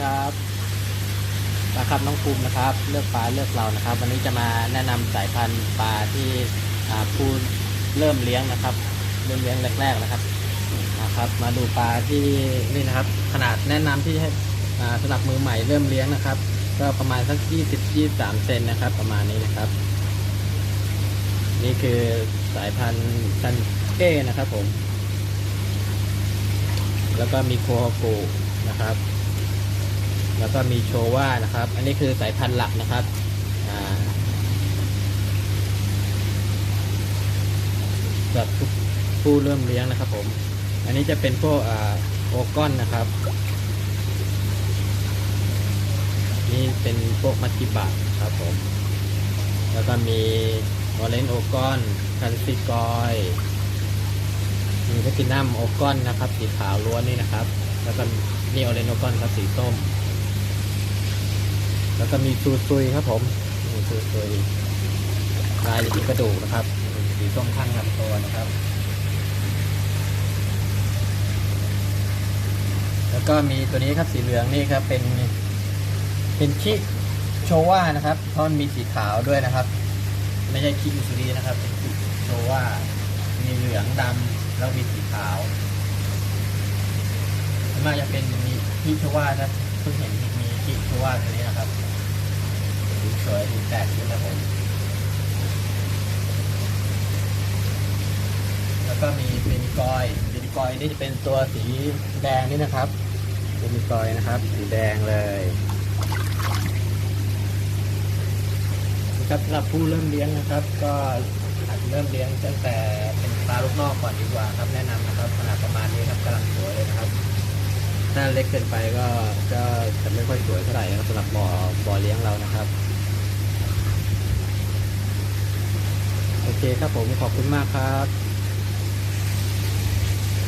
ครับปลาครับน้องภูมินะครับ เลือกปลาเลือกเรานะครับ วันนี้จะมาแนะนำสายพันธุ์ปลาที่อ่าผู้เริ่มเลี้ยงนะครับ เริ่มเลี้ยงแรก ๆนะครับนะครับ มาดูปลาที่นี่นะครับ ขนาดแนะนำที่ให้สำหรับมือใหม่เริ่มเลี้ยงนะครับ ก็ประมาณสัก 20 23 เซนนะครับ ประมาณนี้นะครับ นี่คือสายพันธุ์ซันเก้นะครับผม แล้วก็มีโคฮากุนะครับ แล้วก็มีโชว่านะครับ อันนี้คือสายพันธุ์หลักนะครับอ่าสำหรับทุกผู้เริ่มเลี้ยงนะครับผม อันนี้จะเป็นพวกโอกอนนะครับ นี่เป็นพวกมัตจิบะครับผม แล้วก็มีวอลเลนโอกอนคันซิกอยมีแพทินัมโอกอนนะครับ สีขาวล้วนนี่นะครับ แล้วก็นี่ออเรนโอกอนครับสีส้ม แล้วก็มีซูซุยครับผมมีซูซุยลายสีกระดูกนะครับ สีส้มข้างลำตัวนะครับ แล้วก็มีตัวนี้ครับสีเหลืองนี่ครับเป็นเป็นคิโชว่านะครับเพราะมันมีสีขาวด้วยนะครับ ไม่ใช่คิอุซุรีนะครับเป็นคิโชว่ามีเหลืองดำแล้วมีสีขาวส่วนมากจะเป็นมีคิโชว่านะเพิ่งเห็นมีคิโชว่าตัวนี้นะครับ สีสวยสีแตกดีนะผม แล้วก็มีเบนิกอยเบนิกอยนี่จะเป็นตัวสีแดงนี่นะครับเบนิกอยนะครับ สีแดงเลยนะครับสำหรับผู้เริ่มเลี้ยงนะครับ ก็อาจจะเริ่มเลี้ยงตั้งแต่เป็นปลาลูกนอกก่อนดีกว่าครับแนะนำนะครับขนาดประมาณนี้ครับกำลังสวยเลยนะครับถ้าเล็กเกินไปก็ก็จะไม่ค่อยสวยเท่าไหร่นะครับสำหรับบ่อบ่อเลี้ยงเรานะครับ โอ เคครับผมขอบคุณมากครับ